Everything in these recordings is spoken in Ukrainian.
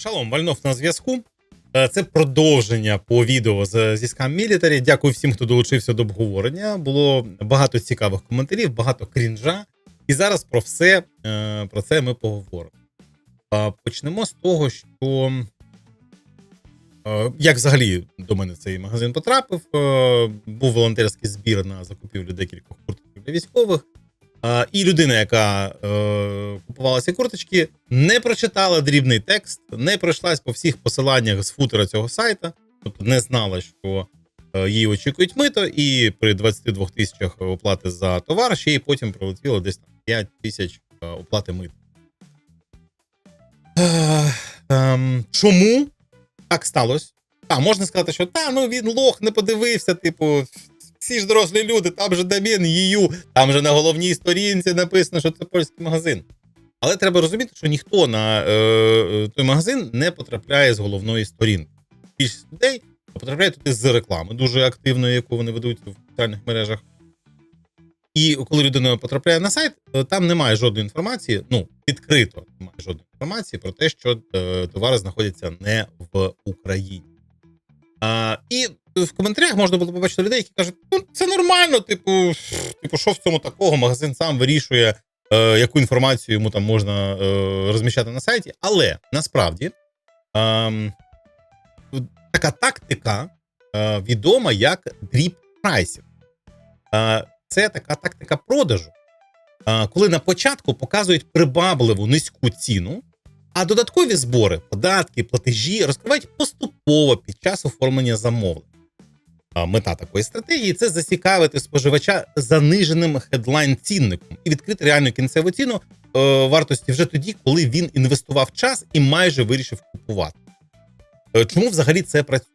Шалом, Вальнов на зв'язку. Е, Це продовження по відео з зі Scam Military. Дякую всім, хто долучився до обговорення. Було багато цікавих коментарів, багато крінжа. І зараз про все е, про це ми поговоримо. Почнемо з того, що е, як взагалі до мене цей магазин потрапив. Був волонтерський збір на закупівлю декількох курток для військових. І людина, яка е, купувала ці курточки, не прочитала дрібний текст, не пройшлась по всіх посиланнях з футера цього сайта, тобто не знала, що е, її очікують мито, і при 22 тисячах оплати за товар ще й потім прилетіло десь там 5 тисяч е, оплати мита. Е, ем, чому так сталося? Та, можна сказати, що та, ну він лох не подивився, типу, всі ж дорослі люди, там же домін їю, там же на головній сторінці написано, що це польський магазин. Але треба розуміти, що ніхто на е, той магазин не потрапляє з головної сторінки. Більшість людей потрапляє туди з реклами, дуже активної, яку вони ведуть в соціальних мережах. І коли людина потрапляє на сайт, е, там немає жодної інформації, ну, відкрито немає жодної інформації про те, що е, товари знаходяться не в Україні. А, І в коментарях можна було побачити людей, які кажуть, ну це нормально, типу, типу, що в цьому такого? Магазин сам вирішує, е, яку інформацію йому там можна е, розміщати на сайті. Але насправді е, така тактика е, відома як дріп прайсінг. Е, це така тактика продажу, е, коли на початку показують прибабливу низьку ціну. А додаткові збори, податки, платежі розкривають поступово під час оформлення замовлень. А Мета такої стратегії це зацікавити споживача заниженим хедлайн цінником і відкрити реальну кінцеву ціну е, вартості вже тоді, коли він інвестував час і майже вирішив купувати. Е, чому взагалі це працює?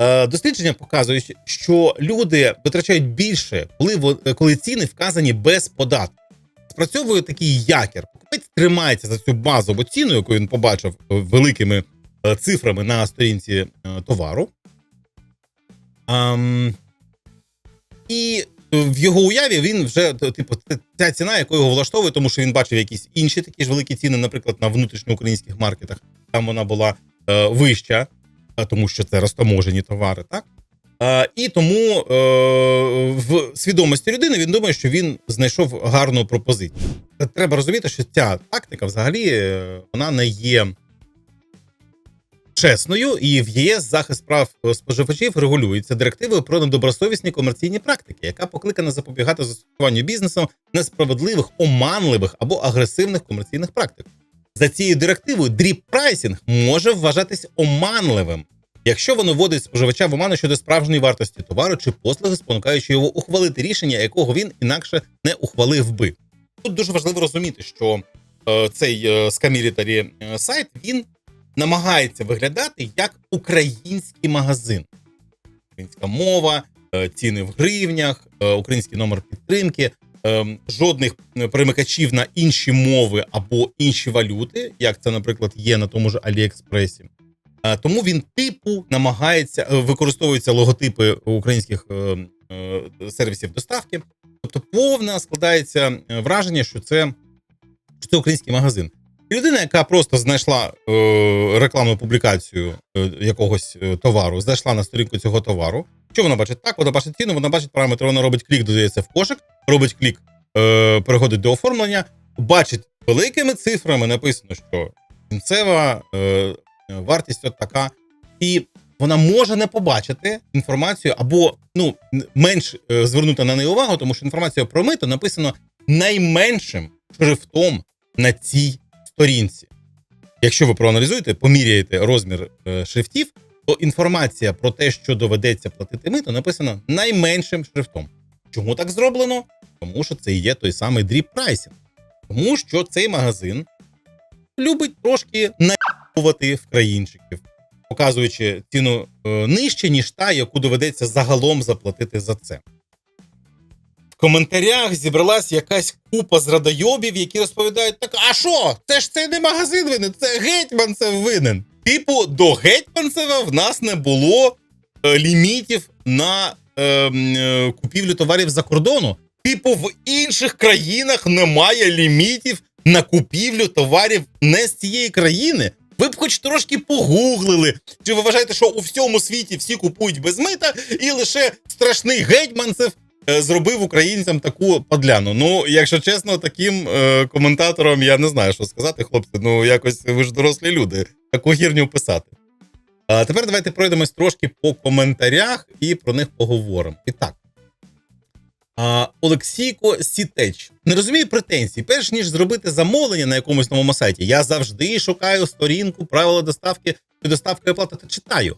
Е, дослідження показують, що люди витрачають більше, коли, коли ціни вказані без податку. Спрацьовує такий якір. Покупець тримається за цю базову ціну, яку він побачив е, великими е, цифрами на сторінці е, товару. Ам, і в його уяві він вже типу ця ціна, яку його влаштовує, тому що він бачив якісь інші такі ж великі ціни, наприклад, на внутрішньоукраїнських маркетах. Там вона була е, вища, тому що це розтаможені товари, так? Е, і тому е, в свідомості людини він думає, що він знайшов гарну пропозицію. Треба розуміти, що ця тактика взагалі е, вона не є чесною, і в ЄС захист прав споживачів регулюється директивою про недобросовісні комерційні практики, яка покликана запобігати застосуванню бізнесом несправедливих, оманливих або агресивних комерційних практик. За цією директивою дріп-прайсінг може вважатись оманливим, якщо воно вводить споживача в оману щодо справжньої вартості товару чи послуги, спонукаючи його ухвалити рішення, якого він інакше не ухвалив би. Тут дуже важливо розуміти, що е, цей е, Scamilitary е, сайт він намагається виглядати як український магазин. Українська мова, е, ціни в гривнях, е, український номер підтримки, е, жодних перемикачів на інші мови або інші валюти, як це, наприклад, є на тому ж Аліекспресі. Тому він типу намагається використовуються логотипи українських сервісів доставки. Тобто, повне складається враження, що це, що це український магазин. Людина, яка просто знайшла е, рекламну публікацію е, якогось е, товару, зайшла на сторінку цього товару. Що вона бачить? Так, вона бачить ціну, вона бачить параметри, вона робить клік, додається в кошик, робить клік, е, переходить до оформлення, бачить великими цифрами написано, що кінцева е, вартість от така, і вона може не побачити інформацію або ну менш е, звернути на неї увагу, тому що інформація про мито написано найменшим шрифтом на цій сторінці. Якщо ви проаналізуєте, поміряєте розмір е, шрифтів, то інформація про те, що доведеться платити мито, написана найменшим шрифтом. Чому так зроблено? Тому що це і є той самий дріб прайсінг. Тому що цей магазин любить трошки наїбувати в країнчиків, показуючи ціну е, нижче, ніж та, яку доведеться загалом заплатити за це. Коментарях зібралась якась купа зрадойобів, які розповідають: так, а що? Це ж це не магазин винен, це гетьманцев винен. Типу, до Гетьманцева в нас не було е, лімітів на е, е, купівлю товарів за кордону. Типу, в інших країнах немає лімітів на купівлю товарів не з цієї країни. Ви б хоч трошки погуглили. Чи ви вважаєте, що у всьому світі всі купують без мита, і лише страшний гетьманцев зробив українцям таку подляну? Ну, якщо чесно, таким е, коментаторам я не знаю, що сказати, хлопці. Ну, якось ви ж дорослі люди, таку гірню писати. А тепер давайте пройдемось трошки по коментарях і про них поговоримо. І так. Олексійко Сітеч. Не розумію претензій. Перш ніж зробити замовлення на якомусь новому сайті, я завжди шукаю сторінку, правила доставки і доставки оплати та читаю.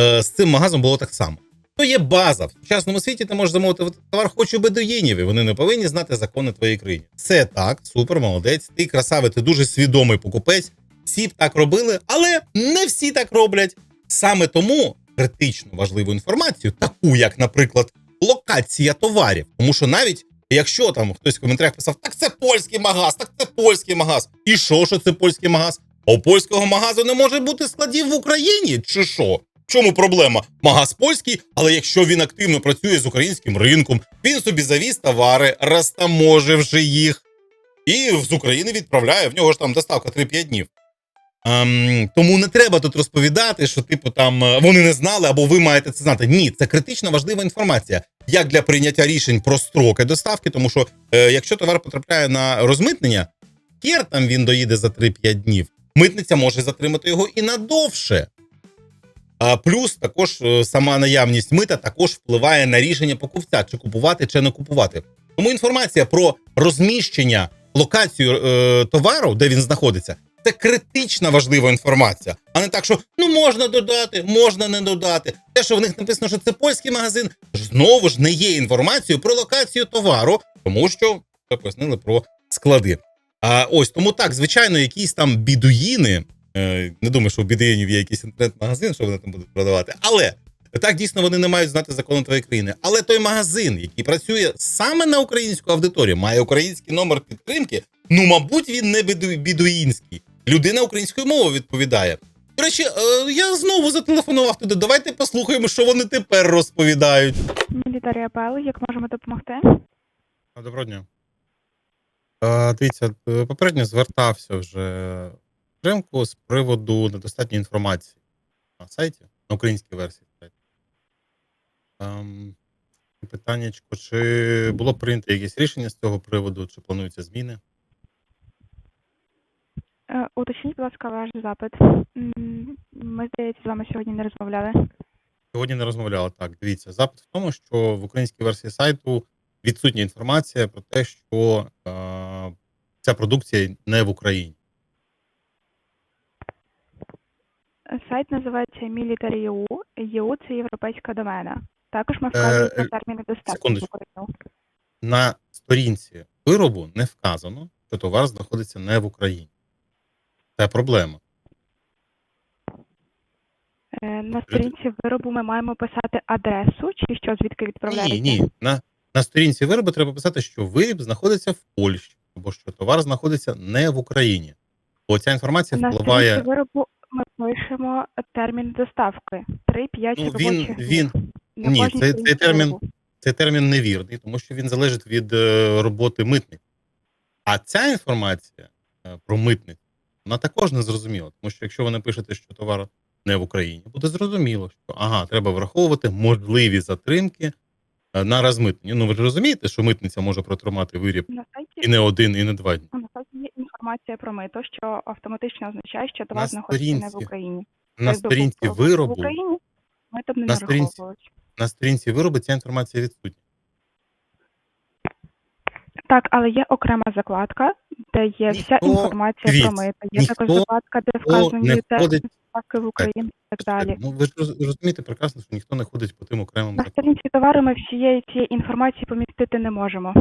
Е, з цим магазом було так само. То є база. В сучасному світі ти можеш замовити товар хоч у бедуїнів, і вони не повинні знати закони твоєї країни. Це так, супер, молодець. Ти красавий, ти дуже свідомий покупець. Всі б так робили, але не всі так роблять. Саме тому критично важливу інформацію, таку як, наприклад, локація товарів. Тому що навіть якщо там хтось в коментарях писав, так це польський магаз, так це польський магаз. І що, що це польський магаз? А у польського магазу не може бути складів в Україні, чи що? В чому проблема? Магаз польський, але якщо він активно працює з українським ринком, він собі завіз товари, розтаможивши їх, і з України відправляє. В нього ж там доставка 3-5 днів. Ем, тому не треба тут розповідати, що типу там е, вони не знали або ви маєте це знати. Ні, це критично важлива інформація, як для прийняття рішень про строки доставки, тому що е, якщо товар потрапляє на розмитнення, кер там він доїде за 3-5 днів. Митниця може затримати його і надовше. Плюс також е, сама наявність мита також впливає на рішення покупця, чи купувати, чи не купувати. Тому інформація про розміщення локацію е, товару, де він знаходиться, це критична важлива інформація, а не так, що ну можна додати, можна не додати. Те, що в них написано, що це польський магазин, знову ж не є інформацією про локацію товару, тому що пояснили про склади. А ось тому так, звичайно, якісь там бідуїни. Е, не думаю, що у бідуїнів є якийсь інтернет-магазин, що вони там будуть продавати. Але так дійсно вони не мають знати закони твоєї країни. Але той магазин, який працює саме на українську аудиторію, має український номер підтримки. Ну, мабуть, він не бідуїнський. Людина українською мовою відповідає. До речі, е, я знову зателефонував туди. Давайте послухаємо, що вони тепер розповідають. Мілітарія ПЛ, як можемо допомогти? Доброго дня. Е, дивіться, попередньо звертався вже ринку з приводу недостатньої інформації на сайті, на українській версії. Ем, питаннячко, чи було прийнято якесь рішення з цього приводу, чи плануються зміни? Е, Уточніть, будь ласка, ваш запит. Ми, здається, з вами сьогодні не розмовляли. Сьогодні не розмовляла. Так, дивіться, запит в тому, що в українській версії сайту відсутня інформація про те, що е, ця продукція не в Україні. Е, Сайт називається Military.eu. EU – це європейська домена. Також ми вказуємо Е, на терміни доставки в. Україну. На сторінці виробу не вказано, що товар знаходиться не в Україні. Це проблема. Е, На сторінці виробу ми маємо писати адресу чи що, звідки відправляється? Ні, ні. На, на сторінці виробу треба писати, що виріб знаходиться в Польщі, або що товар знаходиться не в Україні. Бо ця інформація На впливає. сторінці виробу ми пишемо термін доставки. 3-5 Ну, робочих він, днів. він, На ні, це- цей термін- цей термін невірний, тому що він залежить від е, роботи митника. А ця інформація е, про митницю, вона також не зрозуміла. Тому що якщо ви напишете, що товар не в Україні, буде зрозуміло, що ага, треба враховувати можливі затримки на розмитнення. Ну ви розумієте, що митниця може протримати виріб На сайті і не один, і не два дні. На сайті є інформація про мито, що автоматично означає, що товар На знаходиться не в Україні. На Тобто, сторінці в виробу, Україні мито не На сторінці- на сторінці виробу ця інформація відсутня. Так, але є окрема закладка, де є вся Ніхто- інформація про дивіться, мито. Є ніхто також закладка, де не вказані те входить в Україну і так далі. Ну ви ж роз- розумієте прекрасно, що ніхто не ходить по тим окремим На законам. сторінці товару ми всієї цієї інформації помістити не можемо.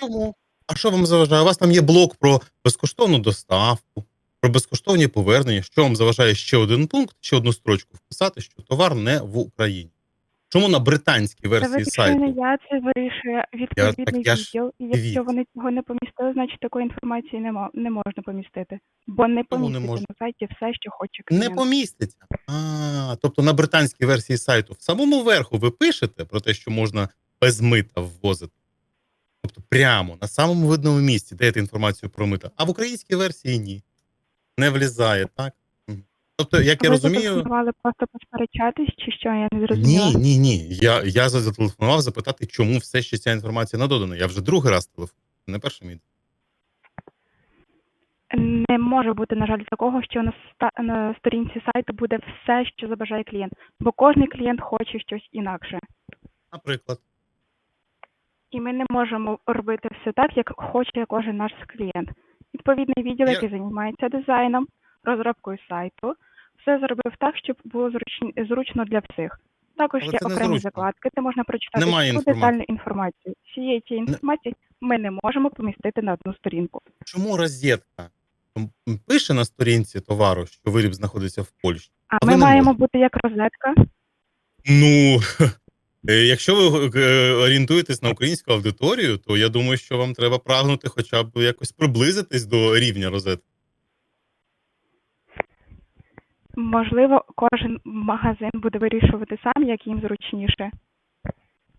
Чому? А що вам заважає? У вас там є блок про безкоштовну доставку, про безкоштовні повернення. Що вам заважає ще один пункт, ще одну строчку вписати, що товар не в Україні? Чому на британській версії сайту? я, це вирішує відповідний я ж- відділ. І якщо вони цього не помістили, значить такої інформації не, не можна помістити. Бо не можна? на сайті все, що хоче Не поміститься. А, тобто на британській версії сайту в самому верху ви пишете про те, що можна без мита ввозити. Тобто прямо на самому видному місці даєте інформацію про мита. А в українській версії ні. Не влізає, так? Тобто, як я розумію, зателефонували просто посперечатись, чи що я не зрозуміла? ні, ні, ні. Я, я зателефонував запитати, чому все ще ця інформація не додана. Я вже другий раз телефоную, не перший мій. Не може бути, на жаль, такого, що на, ста- на сторінці сайту буде все, що забажає клієнт, бо кожен клієнт хоче щось інакше. Наприклад. І ми не можемо робити все так, як хоче кожен наш клієнт. Відповідний відділ, Я- який займається дизайном, розробкою сайту, все зробив так, щоб було зручні- зручно для всіх. Також Але є це окремі зручно. закладки, де можна прочитати Немає всю інформації. детальну інформацію. Всієї цієї інформації ми не можемо помістити на одну сторінку. Чому розетка м, пише на сторінці товару, що виріб знаходиться в Польщі? А ми не маємо можете. бути як розетка. Ну, е, якщо ви е, орієнтуєтесь на українську аудиторію, то я думаю, що вам треба прагнути хоча б якось приблизитись до рівня розетки. Можливо, кожен магазин буде вирішувати сам, як їм зручніше.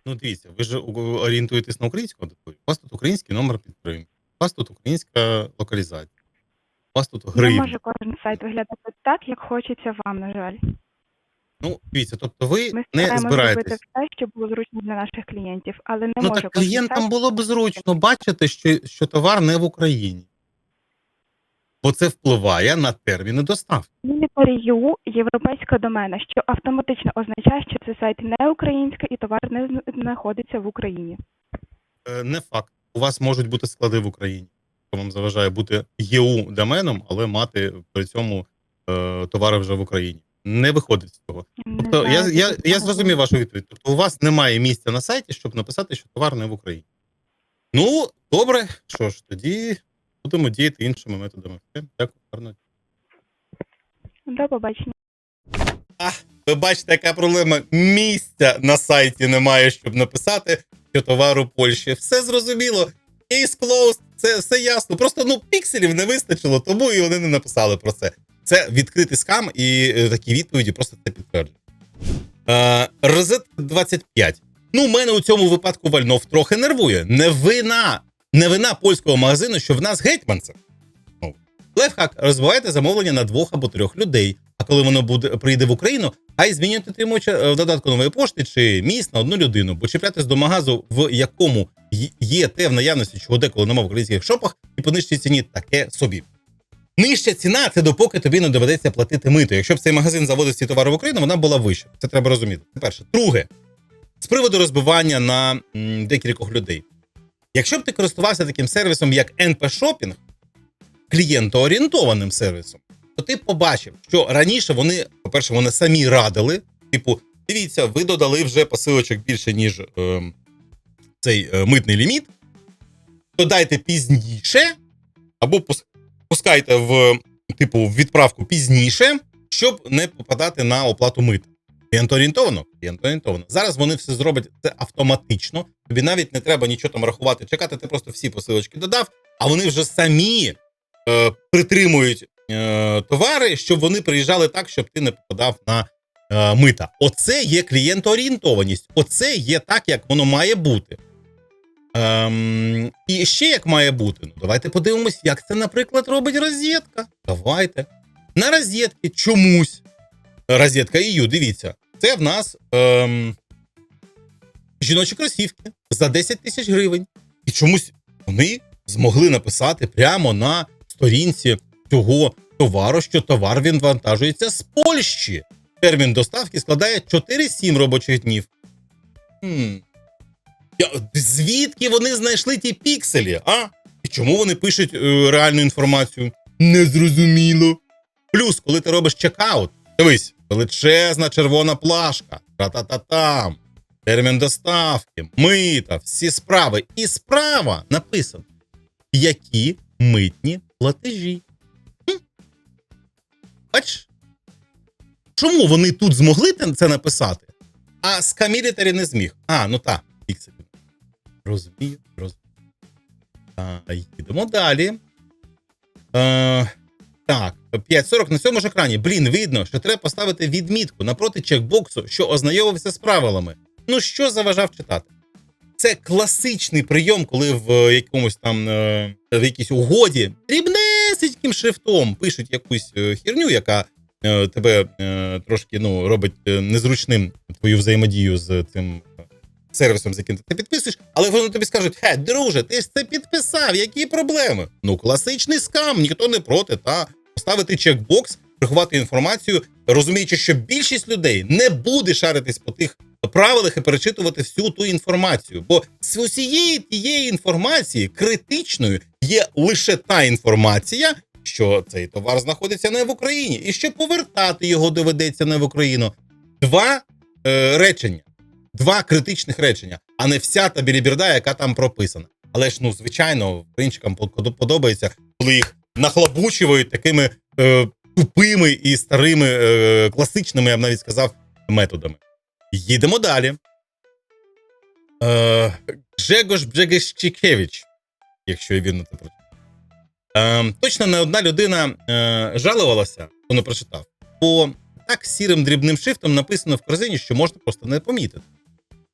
Ну, дивіться, ви ж орієнтуєтесь на українську аудиторію. У вас тут український номер підтримки, у вас тут українська локалізація, у вас тут Не може кожен сайт виглядати так, як хочеться вам, на жаль. Ну, дивіться, тобто ви Ми не стараємося зробити збираєтесь. все, щоб було зручно для наших клієнтів, але не Ну може так кожен клієнтам сайт було б зручно бачити, що, що товар не в Україні. Бо це впливає на терміни доставки. Military.ua – європейська домена, що автоматично означає, що це сайт не український і товар не знаходиться в Україні. Е, Не факт. У вас можуть бути склади в Україні, що вам заважає бути ЄУ доменом, але мати при цьому е, товари вже в Україні. Не виходить з цього. Тобто я, я, я зрозумів вашу відповідь. Тобто у вас немає місця на сайті, щоб написати, що товар не в Україні. Ну, добре, що ж, тоді будемо діяти іншими методами. Дякую, гарно. До побачення. Ви бачите, яка проблема місця на сайті немає, щоб написати, що товар у Польщі. Все зрозуміло. Case closed, це все ясно. Просто ну пікселів не вистачило, тому і вони не написали про це. Це відкритий скам, і е, такі відповіді просто це підтверджують. Е, Розет 25. Ну, мене у цьому випадку Вальнов трохи нервує. Не вина, не вина польського магазину, що в нас гетьманцев. Ну, лайфхак, розбивайте замовлення на двох або трьох людей. А коли воно буде прийде в Україну, хай змінюють отримувача е, в додатку нової пошти чи міст на одну людину, бо чіплятись до магазу, в якому є те в наявності, чого деколи нема в українських шопах, і по нижчій ціні таке собі. Нижча ціна це допоки тобі не доведеться платити мито. Якщо б цей магазин заводив ці товари в Україну, вона була вища. Це треба розуміти. Це перше. Друге, з приводу розбивання на декількох людей. Якщо б ти користувався таким сервісом, як NP Shopping, клієнтоорієнтованим сервісом, то ти побачив, що раніше вони, по-перше, вони самі радили. Типу, дивіться, ви додали вже посилочок більше, ніж е, цей е, митний ліміт. Додайте пізніше, або пускайте в типу відправку пізніше, щоб не попадати на оплату мита. Клієнтоорієнтовано, клієнтоорієнтовано. Зараз вони все зроблять це автоматично. Тобі навіть не треба нічого там рахувати, чекати. Ти просто всі посилочки додав, а вони вже самі е, притримують е, товари, щоб вони приїжджали так, щоб ти не попадав на е, мита. Оце є клієнтоорієнтованість. Оце є так, як воно має бути. Ем, і ще як має бути. Ну, давайте подивимось, як це, наприклад, робить розетка. Давайте. На розетки чомусь. Розетка EU, дивіться, це в нас ем, жіночі кросівки за 10 тисяч гривень. І чомусь вони змогли написати прямо на сторінці цього товару, що товар він вантажується з Польщі. Термін доставки складає 4-7 робочих днів. Хм. Звідки вони знайшли ті пікселі, а? І чому вони пишуть е, реальну інформацію? Незрозуміло. Плюс, коли ти робиш чекаут, дивись, величезна червона плашка, та-та-та-там, термін доставки, мита, всі справи. І справа написано, які митні платежі. Бач? Чому вони тут змогли це написати, а з Камілітарі не зміг? А, ну так. Розумію, розумію. А, їдемо далі. Е, так, 5.40 на цьому ж екрані. Блін, видно, що треба поставити відмітку напроти чекбоксу, що ознайомився з правилами. Ну, що заважав читати? Це класичний прийом, коли в якомусь там е, в якійсь угоді дрібнесеньким шрифтом пишуть якусь е, херню, яка е, тебе е, трошки ну, робить е, незручним твою взаємодію з цим е, сервісом, з яким ти підписуєш, але вони тобі скажуть: хе, друже, ти ж це підписав, які проблеми? Ну, класичний скам, ніхто не проти, та поставити чекбокс, приховати інформацію, розуміючи, що більшість людей не буде шаритись по тих правилах і перечитувати всю ту інформацію. Бо з усієї тієї інформації критичною є лише та інформація, що цей товар знаходиться не в Україні, і що повертати його доведеться не в Україну. Два е, речення, два критичних речення, а не вся та біліберда, яка там прописана. Але ж ну звичайно, українчикам под- подобається, коли їх нахлабучують такими е, тупими і старими е, класичними, я б навіть сказав, методами. Їдемо далі. Джегош Бджегещикевич, якщо я вірно це прочитав. Е, точно не одна людина е, жалувалася, хто не прочитав, бо так сірим дрібним шрифтом написано в корзині, що можна просто не помітити.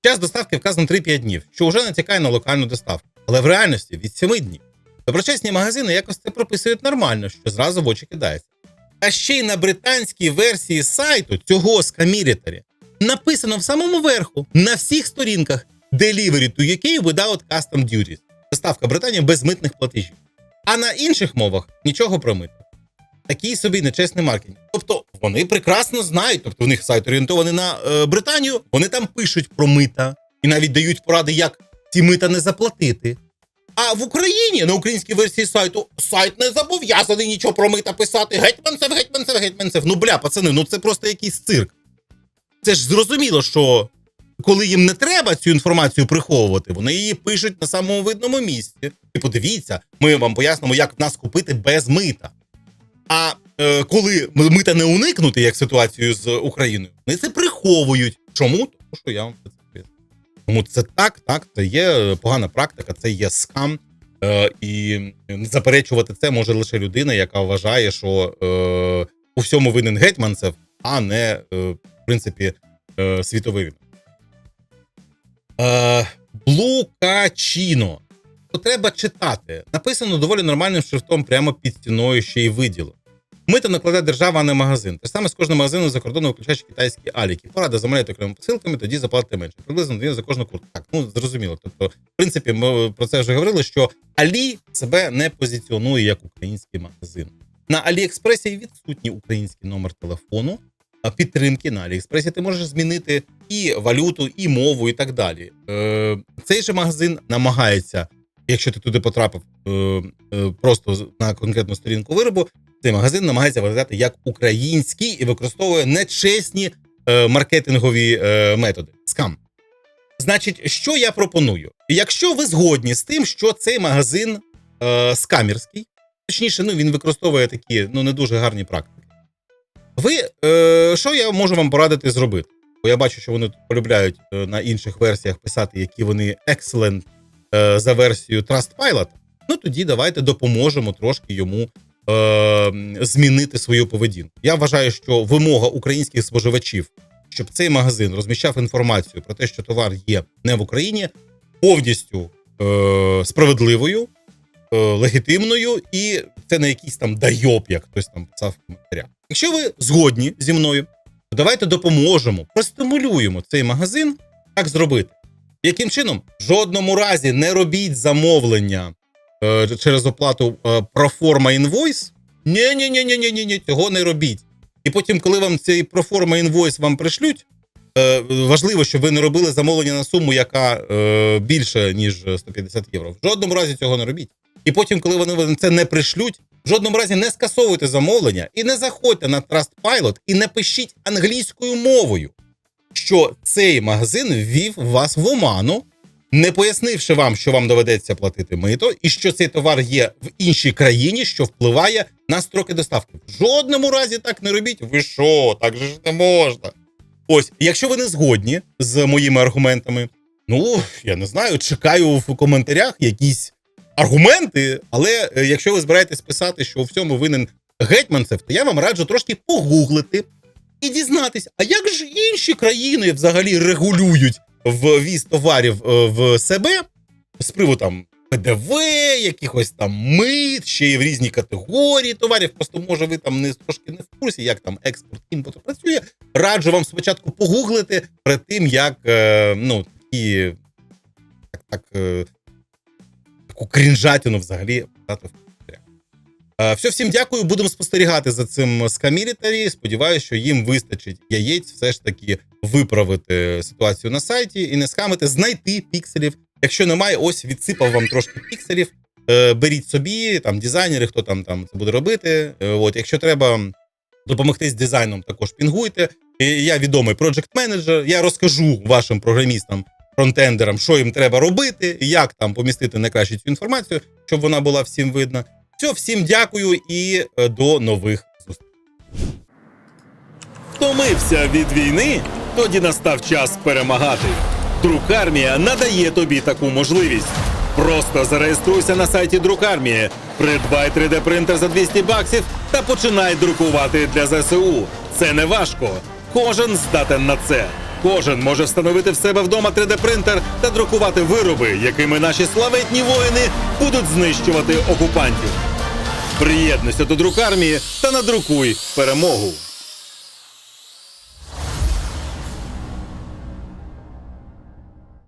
Час доставки вказано 3-5 днів, що вже натякає на локальну доставку, але в реальності від 7 днів. Доброчесні магазини якось це прописують нормально, що зразу в очі кидається. А ще й на британській версії сайту цього скамірітарі написано в самому верху на всіх сторінках Delivery to UK without custom duties. Доставка Британії без митних платежів. А на інших мовах нічого про мито. Такий собі нечесний маркетинг. Тобто вони прекрасно знають, тобто в них сайт орієнтований на е, Британію, вони там пишуть про мита і навіть дають поради, як ці мита не заплатити. А в Україні на українській версії сайту сайт не зобов'язаний нічого про мита писати. Гетьманцев, гетьманцев, гетьманцев. Ну бля, пацани, ну це просто якийсь цирк. Це ж зрозуміло, що коли їм не треба цю інформацію приховувати, вони її пишуть на самому видному місці. І подивіться, ми вам пояснимо, як нас купити без мита. А е, коли мита не уникнути, як ситуацію з Україною, вони це приховують. Чому? Тому що я вам це. Тому це так, так, це є погана практика, це є скам. Е, і заперечувати це може лише людина, яка вважає, що е, у всьому винен гетьманцев, а не, е, в принципі, е, світовий він. Е, Блукачіно. Треба читати. Написано доволі нормальним шрифтом прямо під стіною ще й виділо. Мито накладе держава, а не магазин. Те саме з кожним магазином за кордоном, включаючи китайські аліки. Порада замовляйте окремими посилками, тоді заплатите менше. Приблизно дві за кожну куртку. Так, ну зрозуміло. Тобто, в принципі, ми про це вже говорили, що Алі себе не позиціонує як український магазин. На Аліекспресі відсутній український номер телефону. Підтримки на Аліекспресі ти можеш змінити і валюту, і мову, і так далі. Е, цей же магазин намагається, якщо ти туди потрапив е, е, просто на конкретну сторінку виробу, цей магазин намагається виглядати як український і використовує нечесні е, маркетингові е, методи. Скам. Значить, що я пропоную? Якщо ви згодні з тим, що цей магазин е, скамерський, точніше, ну він використовує такі ну не дуже гарні практики. Ви е, що я можу вам порадити зробити? Бо я бачу, що вони тут полюбляють е, на інших версіях писати, які вони excellent е, за версією Trustpilot. Ну тоді давайте допоможемо трошки йому е, змінити свою поведінку. Я вважаю, що вимога українських споживачів, щоб цей магазин розміщав інформацію про те, що товар є не в Україні, повністю е, справедливою, е, легітимною, і це не якийсь там дайоб, як хтось там писав в коментарях. Якщо ви згодні зі мною, то давайте допоможемо, простимулюємо цей магазин так зробити. Яким чином? В жодному разі не робіть замовлення через оплату е, проформа інвойс. Ні, ні, ні, ні, ні, ні, цього не робіть. І потім, коли вам цей проформа інвойс вам пришлють, е, важливо, щоб ви не робили замовлення на суму, яка е, більше ніж 150 євро. В жодному разі цього не робіть. І потім, коли вони вам це не пришлють, в жодному разі не скасовуйте замовлення і не заходьте на Trustpilot і не пишіть англійською мовою, що цей магазин ввів вас в оману, не пояснивши вам, що вам доведеться платити мито, і що цей товар є в іншій країні, що впливає на строки доставки. В жодному разі так не робіть. Ви що, так же ж не можна. Ось, якщо ви не згодні з моїми аргументами, ну я не знаю, чекаю в коментарях якісь аргументи. Але е, якщо ви збираєтесь писати, що у всьому винен гетьманцев, то я вам раджу трошки погуглити і дізнатись, а як ж інші країни взагалі регулюють ввіз товарів е, в себе з приводу там ПДВ, якихось там мит, ще й в різні категорії товарів. Просто може ви там не трошки не в курсі, як там експорт імпорт працює. Раджу вам спочатку погуглити перед тим, як е, ну такі так, так е, таку крінжатину взагалі Все, всім дякую. Будемо спостерігати за цим скамілітарі. Сподіваюся, що їм вистачить яєць все ж таки виправити ситуацію на сайті і не скамити, знайти пікселів. Якщо немає, ось відсипав вам трошки пікселів. Е, Беріть собі, там дизайнери, хто там, там це буде робити. Е, От, якщо треба допомогти з дизайном, також пінгуйте. Е, Я відомий проджект менеджер. Я розкажу вашим програмістам, фронтендерам, що їм треба робити, як там помістити найкраще цю інформацію, щоб вона була всім видна. Все, всім дякую і е, до нових зустрічей. Втомився від війни? Тоді настав час перемагати. Друкармія надає тобі таку можливість. Просто зареєструйся на сайті Друкармії, придбай 3D принтер за 200 баксів та починай друкувати для ЗСУ. Це не важко. Кожен здатен на це. Кожен може встановити в себе вдома 3D принтер та друкувати вироби, якими наші славетні воїни будуть знищувати окупантів. Приєднуйся до друкармії та надрукуй перемогу.